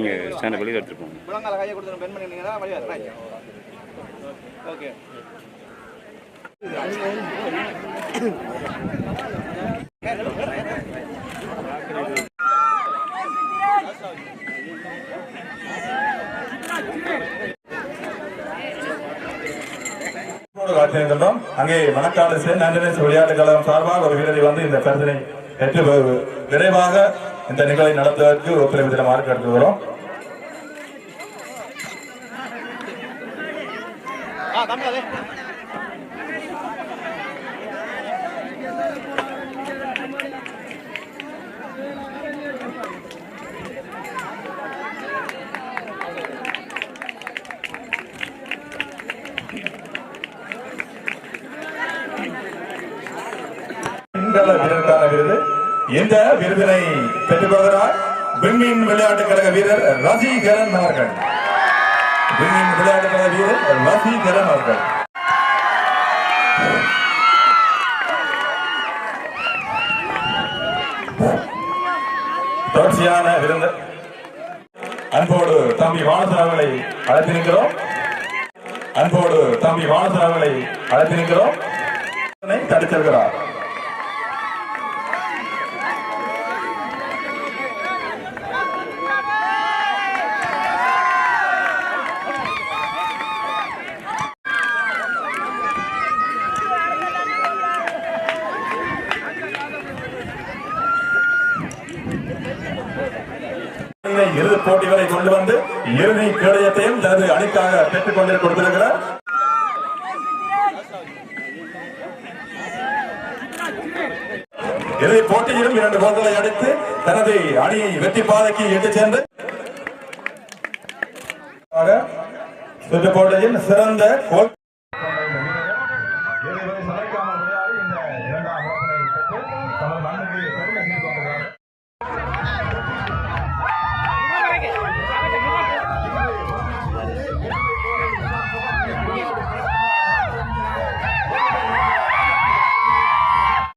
நீங்கள் ஸ்டாண்டை வெளியில் எடுத்துகிட்டு போங்க. முழங்கால கையை கொடுத்து பெண் பண்ணிங்கன்னா ஓகே அங்கே மணக்காடு சென் ஆண்டனஸ் விளையாட்டுக் கழகம் சார்பாக ஒரு வீரரை வந்து இந்த பரிசனை பெற்று விரைவாக இந்த நிகழ்வை நடத்துவதற்கு ஒத்துழைப்பு தமிழே பின்கள வீரருக்கான விருது. இந்த விருதினை பெற்றுக் கொள்கிறார் விண்மீன் விளையாட்டுக் கழக வீரர் ரசிகரன் அவர்கள். விண்மீன் விளையாட்டுக் கழக வீரர் ரசிகரன் அவர்கள். தொடர்ச்சியான விருந்த அன்போடு தம்பி வானசன் அவர்களை அழைத்திருக்கிறோம். அன்போடு தம்பி வானசன் அவர்களை அழைத்திருக்கிறோம். தடுத்திருக்கிறார் இறுதி போட்டி வரை கொண்டு வந்து இறுதி கேடயத்தையும் தனது அணிக்காக பெற்றுக் கொண்டு கொடுத்திருக்கிறார். இறுதி போட்டியிலும் இரண்டு கோல்களை அடித்து தனது அணியை வெற்றி பாதைக்கு இட்டுச் சென்று சுற்று போட்டியில் சிறந்த கோல் இந்த இரண்டாம் பெற்று தமது மண்ணுக்கு